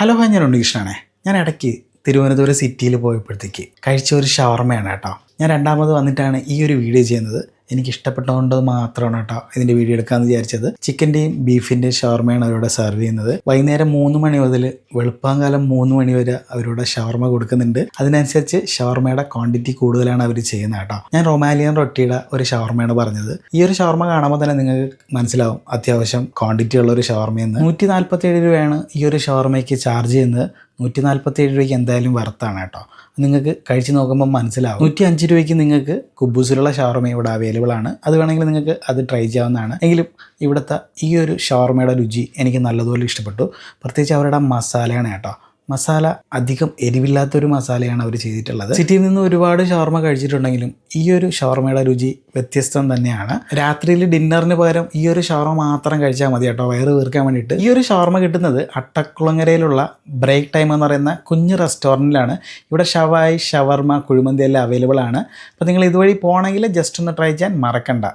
Hello hi ഞാൻ ഉണ്ണികൃഷ്ണനാണേ. ഞാൻ ഇടയ്ക്ക് തിരുവനന്തപുരം സിറ്റിയിൽ പോയപ്പോഴത്തേക്ക് കഴിച്ച ഒരു ഷവർമയാണ് കേട്ടോ. ഞാൻ രണ്ടാമത് വന്നിട്ടാണ് ഈ ഒരു വീഡിയോ ചെയ്യുന്നത്. എനിക്ക് ഇഷ്ടപ്പെട്ടതുകൊണ്ട് മാത്രമാണ് കേട്ടോ ഇതിന്റെ വീഡിയോ എടുക്കാമെന്ന് വിചാരിച്ചത്. ചിക്കന്റെയും ബീഫിന്റെയും ഷവർമയാണ് അവരോട് സെർവ് ചെയ്യുന്നത്. വൈകുന്നേരം മൂന്ന് മണി മുതൽ വെളുപ്പാങ്കാലം മൂന്ന് മണി വരെ അവരോട് ഷവർമ കൊടുക്കുന്നുണ്ട്. അതിനനുസരിച്ച് ഷവർമയുടെ ക്വാണ്ടിറ്റി കൂടുതലാണ് അവർ ചെയ്യുന്നത് കേട്ടോ ഞാൻ റൊമാലിയൻ റൊട്ടിയുടെ ഒരു ഷവർമയാണ് പറഞ്ഞത്. ഈ ഒരു ഷവർമ കാണുമ്പോൾ തന്നെ നിങ്ങൾക്ക് മനസ്സിലാവും അത്യാവശ്യം ക്വാണ്ടിറ്റി ഉള്ള ഒരു ഷവർമയെന്ന്. നൂറ്റി നാൽപ്പത്തി ഏഴ് രൂപയാണ് ഈ ഒരു ഷവർമയ്ക്ക് ചാർജ് ചെയ്യുന്നത്. നൂറ്റി നാൽപ്പത്തി ഏഴ് രൂപയ്ക്ക് എന്തായാലും വർത്താണ് കേട്ടോ. നിങ്ങൾക്ക് കഴിച്ച് നോക്കുമ്പോൾ മനസ്സിലാവും. നൂറ്റി അഞ്ച് രൂപയ്ക്ക് നിങ്ങൾക്ക് കുബൂസിലുള്ള ഷവർമ ഇവിടെ അവൈലബിൾ ആണ്. അത് വേണമെങ്കിൽ നിങ്ങൾക്ക് അത് ട്രൈ ചെയ്യാവുന്നതാണ്. എങ്കിലും ഇവിടുത്തെ ഈ ഒരു ഷവർമയുടെ രുചി എനിക്ക് നല്ലതുപോലെ ഇഷ്ടപ്പെട്ടു. പ്രത്യേകിച്ച് അവരുടെ മസാലയാണ് കേട്ടോ. മസാല അധികം എരിവില്ലാത്തൊരു മസാലയാണ് അവർ ചെയ്തിട്ടുള്ളത്. സിറ്റിയിൽ നിന്ന് ഒരുപാട് ഷവർമ കഴിച്ചിട്ടുണ്ടെങ്കിലും ഈ ഒരു ഷവർമയുടെ രുചി വ്യത്യസ്തം തന്നെയാണ്. രാത്രിയിൽ ഡിന്നറിന് പകരം ഈ ഒരു ഷവർമ മാത്രം കഴിച്ചാൽ മതി കേട്ടോ വയറ് വീർക്കാൻ വേണ്ടിയിട്ട്. ഈ ഒരു ഷവർമ കിട്ടുന്നത് അട്ടക്കുളങ്ങരയിലുള്ള ബ്രേക്ക് ടൈം എന്ന് പറയുന്ന കുഞ്ഞ് റെസ്റ്റോറന്റിലാണ് ഇവിടെ ഷവായി ഷവർമ കുഴിമന്തി എല്ലാം അവൈലബിൾ ആണ്. അപ്പോൾ നിങ്ങൾ ഇതുവഴി പോകണമെങ്കിൽ ജസ്റ്റ് ഒന്ന് ട്രൈ ചെയ്യാൻ മറക്കണ്ട.